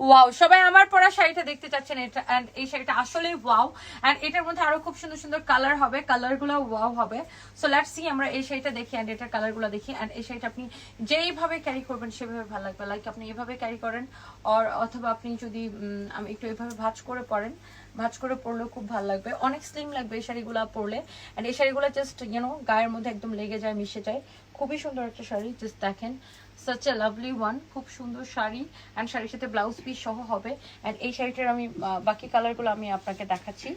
Wow সবাই আমার পরা শাড়িটা দেখতে চাচ্ছেন, এটা এন্ড এই শাড়িটা আসলে ওয়াও এন্ড এটার মধ্যে আরও খুব সুন্দর সুন্দর কালার হবে কালারগুলো ওয়াও হবে। সো লেটস সি আমরা এই শাড়িটা দেখি এন্ড এটার কালারগুলো দেখি। এন্ড এই শাড়িটা আপনি যেইভাবে ক্যারি করবেন, সেভাবে ভালো লাগবে। লাইক আপনি এভাবে ক্যারি করেন অর অথবা আপনি যদি একটু এভাবে ভাজ করে পরেন ভাঁজ করে পরলেও খুব ভালো লাগবে। অনেক স্লিম লাগবে এই শাড়িগুলো পরলে। এন্ড এই শাড়িগুলো জাস্ট ইউনো গায়ের মধ্যে একদম লেগে যায়, মিশে যায়। খুবই সুন্দর একটা শাড়ি জাস্ট দেখেন। সাচ এ লাভলি ওয়ান খুব সুন্দর শাড়ি। অ্যান্ড শাড়ির সাথে ব্লাউজ পিস সহ হবে। অ্যান্ড এই শাড়িটার আমি বাকি কালারগুলো আমি আপনাকে দেখাচ্ছি।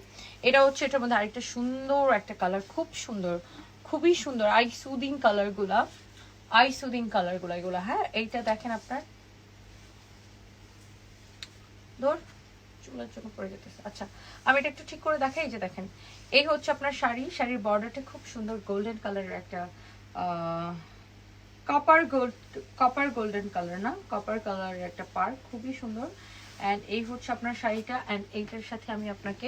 এটা হচ্ছে, এটার মধ্যে আরেকটা সুন্দর একটা কালার খুব সুন্দর, খুবই সুন্দর আই সুদিং কালারগুলা আই সুদিং কালারগুলো এগুলো হ্যাঁ? এইটা দেখেন আপনার। ধর। চুলের জন্য পড়ে যেতেছে। আচ্ছা আমি এটা একটু ঠিক করে দেখাই যে দেখেন, এই হচ্ছে আপনার শাড়ি। শাড়ির বর্ডারটা খুব সুন্দর গোল্ডেন কালারের একটা copper gold copper golden colour না? কপার কালারের একটা পার খুবই সুন্দর। অ্যান্ড এই হচ্ছে আপনার শাড়িটা অ্যান্ড এইটার সাথে আমি আপনাকে,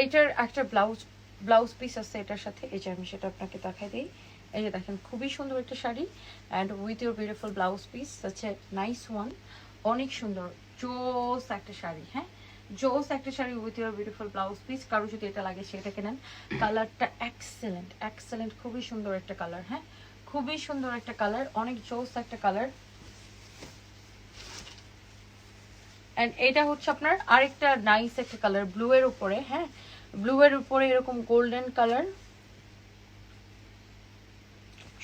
এইটার একটা ব্লাউজ ব্লাউজ পিস আছে এটার সাথে, এই যে আমি সেটা আপনাকে দেখাই দিই। এই যে দেখেন, খুবই সুন্দর একটা sari and with your beautiful blouse piece আছে নাইস ওয়ান অনেক সুন্দর। জোস একটা শাড়ি হ্যাঁ? জোস একটা sari with your beautiful blouse piece কারও যদি এটা লাগে, সেটা কেনেন কালারটা এক্সেলেন্ট এক্সেলেন্ট খুবই সুন্দর একটা কালার হ্যাঁ? খুবই সুন্দর একটা কালার অনেক জোস একটা কালার এন্ড এটা হচ্ছে আপনার আরেকটা নাইস একটা কালার ব্লু এর উপরে হ্যাঁ? ব্লু এর উপরে এরকম গোল্ডেন কালার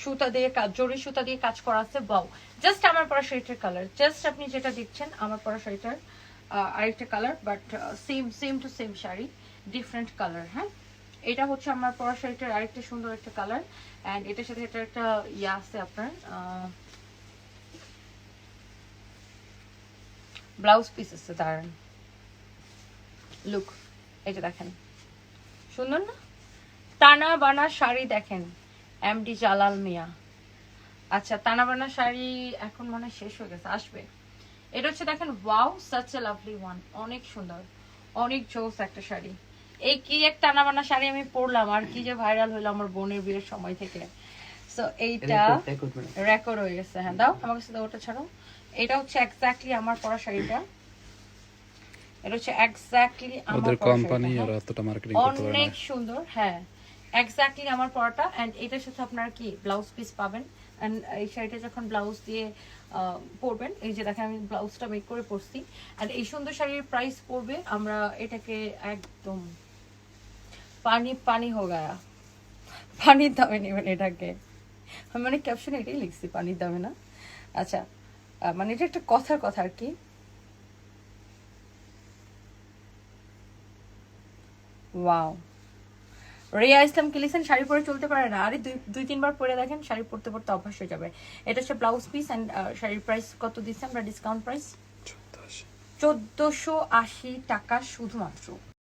সুতা দিয়ে কাজ জরি সুতা দিয়ে কাজ করা আছে বাউ জাস্ট আমার পরা শাড়িটার কালার জাস্ট আপনি যেটা দেখছেন আমার পরা শাড়িটার আরেকটা colour but same same to same sari different colour হ্যাঁ? এটা হচ্ছে আমার পরা শাড়িটার আরেকটা সুন্দর একটা কালার অ্যান্ড এটার সাথে এটা একটা ইয়ে আছে আপনার ব্লাউজ পিস আছে, দাঁড়ান। লুক এটা দেখেন। সুন্দর না? টানা বানা শাড়ি দেখেন। এমডি জালাল মিয়া আচ্ছা টানা বানা শাড়ি এখন মনে শেষ হয়ে গেছে আসবে। এটা হচ্ছে দেখেন wow such a lovely one অনেক সুন্দর অনেক জোস একটা শাড়ি। এই কি এক টানা বানা শাড়ি আমি পরলাম আর কি যে ভাইরাল হলো আমার বোনের বিয়ের সময় থেকে। সো এইটা রেকর্ড হয়ে গেছে। হ্যাঁ দাও আমার কাছে দাও ওটা ছাড়ো। এটা হচ্ছে এক্স্যাক্টলি আমার পরা শাড়িটা। এটা হচ্ছে এক্স্যাক্টলি আমার কোম্পানি আর। অতটা মার্কেটিং করতে পারে অনেক সুন্দর হ্যাঁ। এক্স্যাক্টলি আমার পরাটা এন্ড এটার সাথে আপনারা কি ব্লাউজ পিস পাবেন? এন্ড এই শাড়িটা যখন ব্লাউজ দিয়ে পরবেন, এই যে দেখেন আমি ব্লাউজটা মেক করে পরছি। এন্ড এই সুন্দর শাড়ির প্রাইস পড়বে, আমরা এটাকে একদম পানি পানি হো গায়া পানির দামে নেবেন এটাকে। আমি মানে ক্যাপশন এটাই লিখছি, পানির দামে না। আচ্ছা মানে এটা একটা কথার কথা আর কি। ওয়াও রিয়া ইসলাম কি লিখছেন? শাড়ি পরে চলতে পারে না। আরে দুই দুই তিনবার পরে দেখেন শাড়ি পরতে পরতে অভ্যাস হয়ে যাবে। এটা হচ্ছে ব্লাউজ পিস অ্যান্ড শাড়ির প্রাইস কত দিচ্ছে আমরা? ডিসকাউন্ট প্রাইস চোদ্দোশো আশি টাকা শুধুমাত্র।